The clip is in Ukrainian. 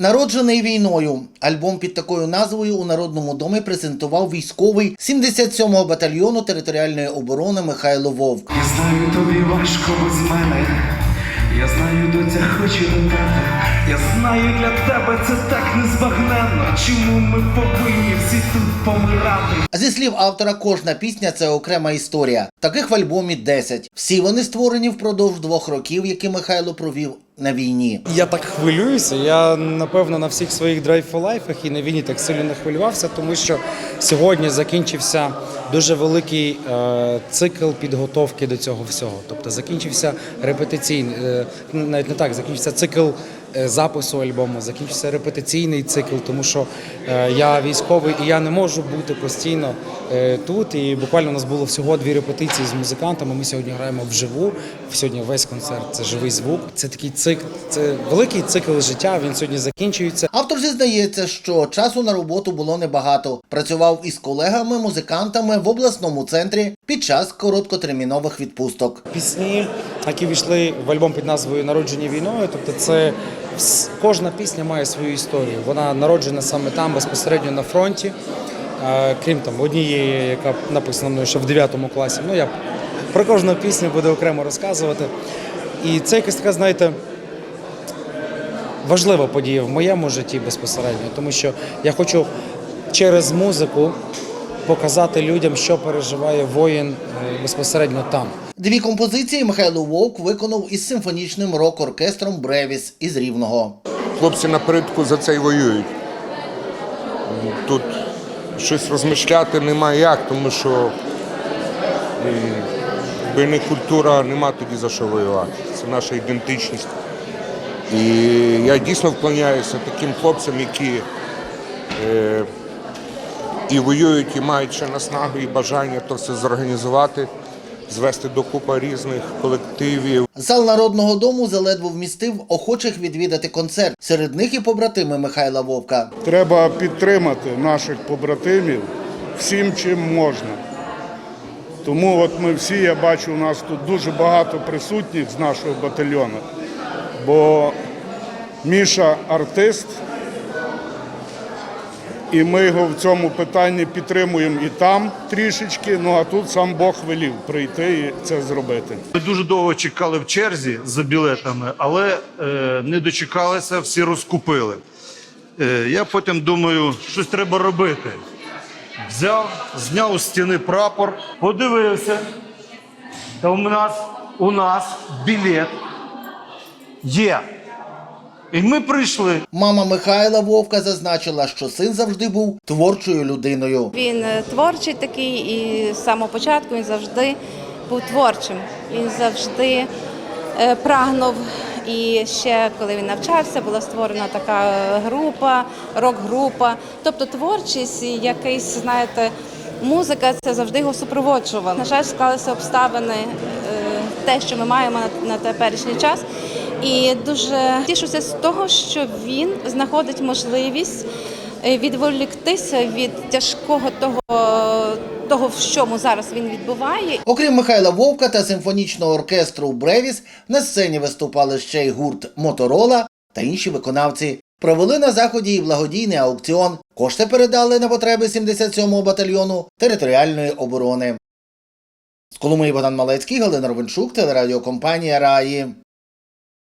Народжений війною. Альбом під такою назвою у Народному домі презентував військовий 77-го батальйону територіальної оборони Михайло Вовк. Я знаю, тобі важко без мене. Я знаю, доця хоче до тебе. Я знаю, для тебе це так незбагненно. Чому ми повинні всі тут помирати? Зі слів автора, кожна пісня це окрема історія. Таких в альбомі 10. Всі вони створені впродовж двох років, які Михайло провів на війні. Я так хвилююся. Я напевно на всіх своїх драйв-лайфах і на війні так сильно не хвилювався, тому що сьогодні закінчився дуже великий е, цикл підготовки до цього всього. Тобто закінчився репетиційний, е, навіть не так, закінчився цикл. Е, Запису альбому закінчився репетиційний цикл, тому що е, я військовий і я не можу бути постійно е, тут. І буквально у нас було всього дві репетиції з музикантами. Ми сьогодні граємо вживу. Сьогодні весь концерт це живий звук. Це такий цикл, це великий цикл життя. Він сьогодні закінчується. Автор зізнається, що часу на роботу було небагато. Працював із колегами, музикантами в обласному центрі під час короткотермінових відпусток. Пісні, які війшли в альбом під назвою Народжені війною. Тобто, це кожна пісня має свою історію. Вона народжена саме там, безпосередньо на фронті. Е, Крім там однієї, яка написана мною ще в 9 класі. Ну я про кожну пісню буду окремо розказувати. І це якась така, знаєте, важлива подія в моєму житті безпосередньо, тому що я хочу через музику показати людям, що переживає воїн е, безпосередньо там. Дві композиції Михайло Вовк виконав із симфонічним рок-оркестром Бревіс із Рівного. Хлопці напередку за це й воюють. Тут щось розмишляти нема як, тому що якби не культура, нема тоді за що воювати. Це наша ідентичність. І я дійсно вклоняюся таким хлопцям, які е, і воюють, і мають ще наснагу, і бажання то все зорганізувати, звести докупи різних колективів. Зал народного дому заледве вмістив охочих відвідати концерт. Серед них і побратими Михайла Вовка. Треба підтримати наших побратимів всім, чим можна. Тому от ми всі, я бачу, у нас тут дуже багато присутніх з нашого батальйону. Бо Міша артист, і ми його в цьому питанні підтримуємо і там трішечки, ну а тут сам Бог велів прийти і це зробити. Ми дуже довго чекали в черзі за білетами, але е, не дочекалися, всі розкупили. Е, я потім думаю, щось треба робити. Взяв, зняв з стіни прапор, подивився. Та у нас, у нас білет є. І ми прийшли. Мама Михайла Вовка зазначила, що син завжди був творчою людиною. Він е, творчий такий, і з самого початку він завжди був творчим. Він завжди е, прагнув. І ще коли він навчався, була створена така е, група, рок-група. Тобто творчість, і якийсь, знаєте, музика це завжди його супроводжувала. На жаль, склалися обставини, те, що ми маємо на, на теперішній час. І дуже тішуся з того, що він знаходить можливість е, відволіктися від тяжкого того, того, в чому зараз він відбуває, Окрім Михайла Вовка та симфонічного оркестру Бревіс, на сцені виступали ще й гурт Моторола та інші виконавці. Провели на заході і благодійний аукціон. Кошти передали на потреби 77-го батальйону територіальної оборони. З Коломиї Богдан Малецький, Галина Ровенчук, телерадіокомпанія Раї.